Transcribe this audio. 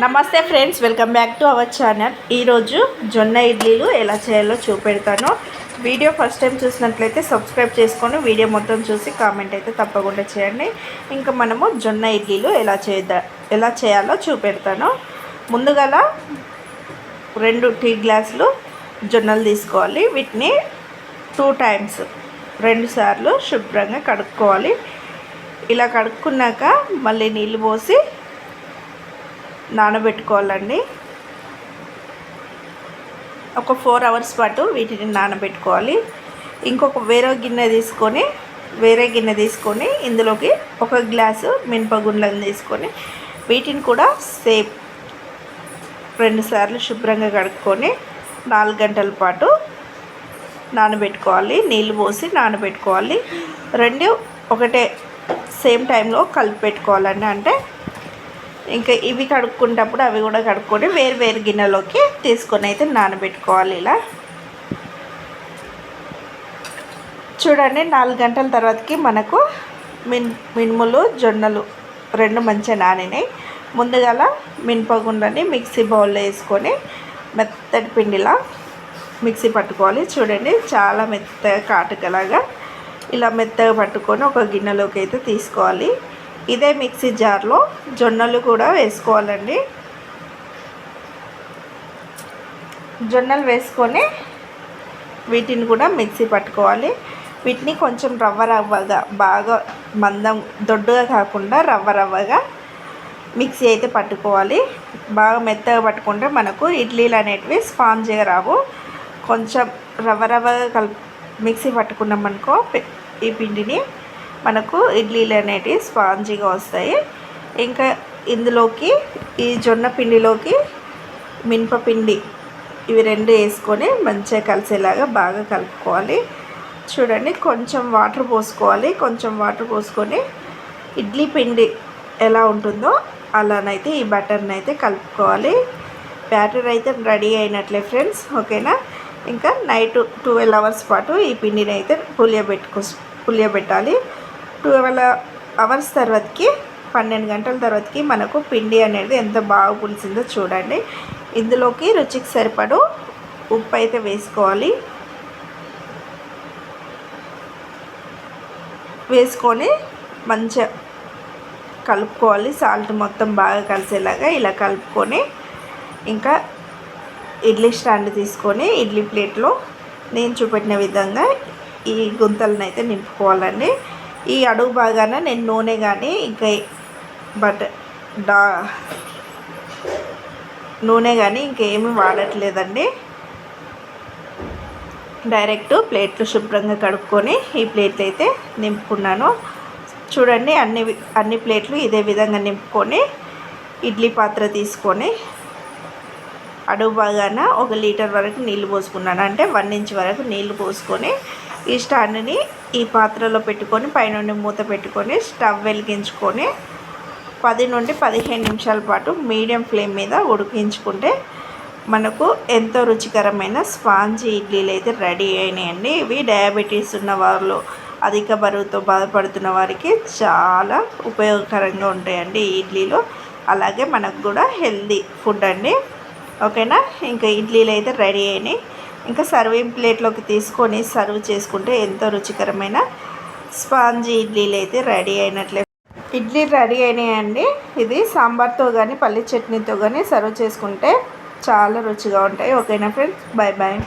నమస్తే friends welcome back to our channel. ఈరోజు జొన్న ఇడ్లీలు ఎలా చేయాలో చూపెడతాను. వీడియో ఫస్ట్ టైం చూసినట్లయితే సబ్స్క్రైబ్ చేసుకొని వీడియో మొత్తం చూసి కామెంట్ అయితే తప్పకుండా చేయండి. ఇంకా మనము జొన్న ఇడ్లీలు ఎలా చేద్దా ఎలా చేయాలో చూపెడతాను. ముందుగల రెండు టీ గ్లాసులు జొన్నలు తీసుకోవాలి. వీటిని టూ టైమ్స్ రెండు సార్లు శుభ్రంగా కడుక్కోవాలి. ఇలా కడుక్కున్నాక మళ్ళీ నీళ్ళు పోసి నానబెట్టుకోవాలండి. ఒక ఫోర్ అవర్స్ పాటు వీటిని నానబెట్టుకోవాలి. ఇంకొక వేరే గిన్నె తీసుకొని వేరే గిన్నె తీసుకొని ఇందులోకి ఒక గ్లాసు మినపగుండ్లను తీసుకొని వీటిని కూడా సేమ్ రెండుసార్లు శుభ్రంగా కడుక్కొని నాలుగు గంటల పాటు నానబెట్టుకోవాలి. నీళ్ళు పోసి నానబెట్టుకోవాలి. రెండు ఒకటే సేమ్ టైంలో కలిపి పెట్టుకోవాలండి. అంటే ఇంకా ఇవి కడుక్కుంటప్పుడు అవి కూడా కడుక్కొని వేరు వేరు గిన్నెలోకి తీసుకొని అయితే నానబెట్టుకోవాలి ఇలా. చూడండి నాలుగు గంటల తర్వాతకి మనకు మిన్ మినుములు జొన్నలు రెండు మంచిగా నానినాయి. ముందుగాల మినపగుండని మిక్సీ బౌల్లో వేసుకొని మెత్తటి పిండిలా మిక్సీ పట్టుకోవాలి. చూడండి చాలా మెత్తగా కాటుకలాగా ఇలా మెత్తగా పట్టుకొని ఒక గిన్నెలోకి అయితే తీసుకోవాలి. ఇదే మిక్సీ జార్లో జొన్నలు కూడా వేసుకోవాలండి. జొన్నలు వేసుకొని వీటిని కూడా మిక్సీ పట్టుకోవాలి. వీటిని కొంచెం రవ్వ రవ్వగా బాగా మందం దొడ్డుగా కాకుండా రవ్వ రవ్వగా మిక్సీ అయితే పట్టుకోవాలి. బాగా మెత్తగా పట్టుకుంటే మనకు ఇడ్లీలు అనేటివి స్పాంజ్గా రావు. కొంచెం రవ్వ రవ్వగా కల్ మిక్సీ పట్టుకున్నాం అనుకో ఈ పిండిని మనకు ఇడ్లీలు అనేటివి స్పాంజీగా వస్తాయి. ఇంకా ఇందులోకి ఈ జొన్న పిండిలోకి మినపపిండి ఇవి రెండు వేసుకొని మంచిగా కలిసేలాగా బాగా కలుపుకోవాలి. చూడండి కొంచెం వాటర్ పోసుకోవాలి. కొంచెం వాటర్ పోసుకొని ఇడ్లీ పిండి ఎలా ఉంటుందో అలానైతే ఈ బటర్ని అయితే కలుపుకోవాలి. బ్యాటర్ అయితే రెడీ అయినట్లే ఫ్రెండ్స్ ఓకేనా? ఇంకా నైట్ ట్వెల్వ్ అవర్స్ పాటు ఈ పిండిని అయితే పులియబెట్టుకో పులియబెట్టాలి. ట్వెల్వ్ అవర్స్ తర్వాతకి పన్నెండు గంటల తర్వాతకి మనకు పిండి అనేది ఎంత బాగా పులిసిందో చూడండి. ఇందులోకి రుచికి సరిపడు ఉప్పు అయితే వేసుకోవాలి. వేసుకొని మంచిగా కలుపుకోవాలి. సాల్ట్ మొత్తం బాగా కలిసేలాగా ఇలా కలుపుకొని ఇంకా ఇడ్లీ స్టాండ్ తీసుకొని ఇడ్లీ ప్లేట్లో నేను చూపెట్టిన విధంగా ఈ గుంతలను అయితే నింపుకోవాలండి. ఈ అడుగు బాగాన నేను నూనె కానీ ఇంకా బట్ డా నూనె కానీ ఇంకేమి వాడట్లేదండి. డైరెక్ట్ ప్లేట్లు శుభ్రంగా కడుక్కొని ఈ ప్లేట్లు అయితే నింపుకున్నాను. చూడండి అన్ని అన్ని ప్లేట్లు ఇదే విధంగా నింపుకొని ఇడ్లీ పాత్ర తీసుకొని అడుగు బాగాన ఒక లీటర్ వరకు నీళ్ళు పోసుకున్నాను. అంటే వన్ ఇంచ్ వరకు నీళ్ళు పోసుకొని ఈ స్టాండ్ని ఈ పాత్రలో పెట్టుకొని పైనుండి మూత పెట్టుకొని స్టవ్ వెలిగించుకొని పది నుండి పదిహేను నిమిషాల పాటు మీడియం ఫ్లేమ్ మీద ఉడికించుకుంటే మనకు ఎంతో రుచికరమైన స్పాంజీ ఇడ్లీలు అయితే రెడీ అయినాయండి. ఇవి డయాబెటీస్ ఉన్న వాళ్ళు అధిక బరువుతో బాధపడుతున్న వారికి చాలా ఉపయోగకరంగా ఉంటాయండి ఈ ఇడ్లీలు. అలాగే మనకు కూడా హెల్దీ ఫుడ్ అండి. ఓకేనా? ఇంకా ఇడ్లీలు అయితే రెడీ అయినాయి. ఇంకా సర్వింగ్ ప్లేట్లోకి తీసుకొని సర్వ్ చేసుకుంటే ఎంతో రుచికరమైన స్పాంజీ ఇడ్లీలు అయితే రెడీ అయినట్లే. ఇడ్లీ రెడీ అయినాయండి. ఇది సాంబార్తో కానీ పల్లి చట్నీతో కానీ సర్వ్ చేసుకుంటే చాలా రుచిగా ఉంటాయి. ఓకేనా ఫ్రెండ్స్? Bye bye